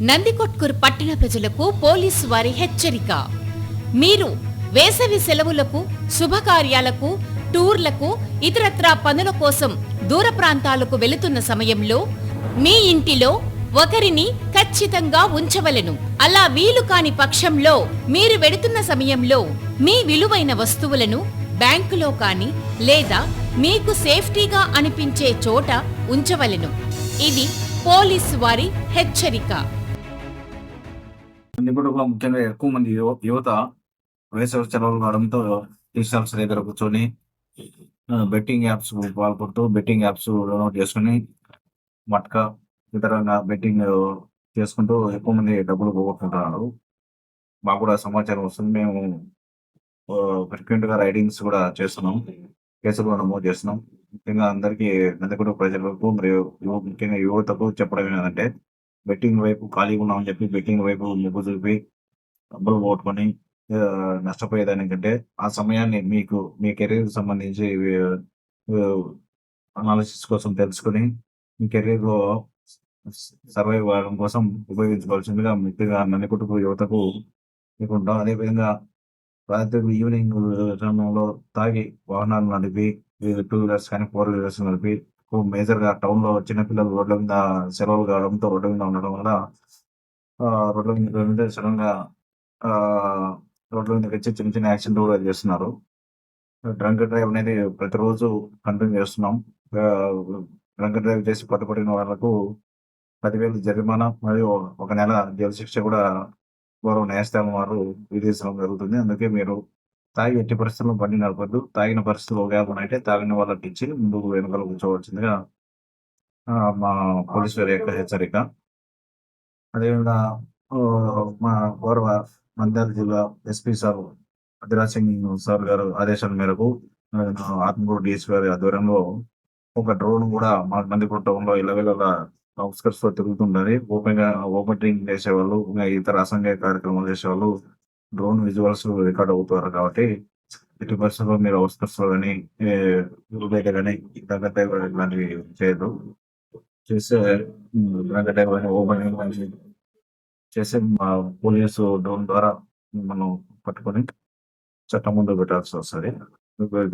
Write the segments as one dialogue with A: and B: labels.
A: నందికొట్కూరు పట్టణ ప్రజలకు పోలీసు వారి హెచ్చరిక. మీరు వేసవి సెలవులకు శుభకార్యాలకు టూర్లకు ఇతరత్రా పనుల కోసం దూర ప్రాంతాలకు వెళుతున్న సమయంలో మీ ఇంటిలో ఒకరిని ఖచ్చితంగా ఉంచవలెను. అలా వీలు కాని పక్షంలో మీరు వెడుతున్న సమయంలో మీ విలువైన వస్తువులను బ్యాంకులో కాని లేదా మీకు సేఫ్టీగా అనిపించే చోట ఉంచవలెను. ఇది పోలీసు వారి హెచ్చరిక.
B: ఇప్పుడు ముఖ్యంగా ఎక్కువ మంది యువత వేసవి సెలవులు కావడంతో టీ దగ్గర కూర్చొని బెట్టింగ్ యాప్స్ పాల్పడుతూ బెట్టింగ్ యాప్స్ డౌన్లోడ్ చేసుకుని మట్కా ఇతరంగా బెట్టింగ్ చేసుకుంటూ ఎక్కువ మంది డబ్బులు పోగొట్టుకుంటున్నారు. మాకు కూడా సమాచారం వస్తుంది. మేము ఫ్రీక్వెంట్గా రైడింగ్స్ కూడా చేస్తున్నాం. కేసులు కూడా నమోదు చేస్తున్నాం. ముఖ్యంగా అందరికీ నందికొండ ప్రజలకు మరియు యువ- ముఖ్యంగా యువతకు చెప్పడం ఏంటంటే బెట్టింగ్ వైపు ఖాళీగా ఉన్నామని చెప్పి బెట్టింగ్ వైపు మొగ్గు చూపి డబ్బులు పోగొట్టుకొని ఆ, నష్టపోయేదానికంటే ఆ సమయాన్ని మీకు మీ కెరీర్ సంబంధించి అనాలిసిస్ కోసం తెలుసుకుని మీ కెరీర్లో సర్వైవ్ అవ్వడం కోసం ఉపయోగించుకోవాల్సిందిగా ముఖ్యంగా నన్ను కుటుంబ యువతకు మీకు అదేవిధంగా రాత్రి ఈవినింగ్ సమయంలో తాగి వాహనాలు నడిపి టూ వీలర్స్ కానీ ఫోర్ వీలర్స్ నడిపి మేజర్గా టౌన్లో చిన్నపిల్లలు రోడ్ల మీద సెలవులు కావడంతో రోడ్ల మీద ఉండడం వల్ల ఆ, రోడ్ల మీద సడన్గా ఆ, రోడ్ల మీద వచ్చి చిన్న చిన్న యాక్సిడెంట్ కూడా చేస్తున్నారు. డ్రంక్ డ్రైవ్ అనేది ప్రతిరోజు కంటిన్యూ చేస్తున్నాం. డ్రంక్ డ్రైవ్ చేసి పట్టుబడిన వాళ్ళకు పదివేలు జరిమానా మరియు ఒక నెల జైలు శిక్ష కూడా వారు న్యాయస్థానం వారు విధించడం జరుగుతుంది. అందుకే మీరు తాగి ఎట్టి పరిస్థితుల్లో బండి నడపద్దు. తాగిన పరిస్థితులు ఒకవేళ అయితే తాగిన వాళ్ళకి ఇచ్చి ముందుకు వెనుకలు కూర్చోవలసిందిగా ఆ, మా పోలీసు వారి యొక్క హెచ్చరిక. అదేవిధంగా ఆ, మా గౌరవ మంద్యాల జిల్లా SP sir Adhiraj Singh sir గారు ఆదేశాల మేరకు ఆ, ఆత్మకూరు డిఎస్పీ గారి ఆధ్వర్యంలో ఒక డ్రోన్ కూడా మా నందిపూర్ టౌన్లో ఇళ్ళవేళ అవుట్స్కట్స్లో తిరుగుతుండాలి ఓపెన్గా ఓపెన్ డ్రింక్ చేసేవాళ్ళు ఇంకా ఇతర అసంఘిక కార్యక్రమాలు చేసేవాళ్ళు డ్రోన్ విజువల్స్ రికార్డ్ అవుతారు కాబట్టి ఎటు పరిస్థితుల్లో మీరు అవుట్స్కట్స్లో కానీ బయట కానీ దగ్గర ఇలాంటివి చేయదు చేస్తే దగ్గర ఓపెన్ చేసి మా పోలీసు డ్రోన్ ద్వారా మనం పట్టుకొని చట్టం ముందు పెట్టాల్సి వస్తుంది.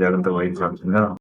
B: జాగ్రత్త వహించాల్సిందిగా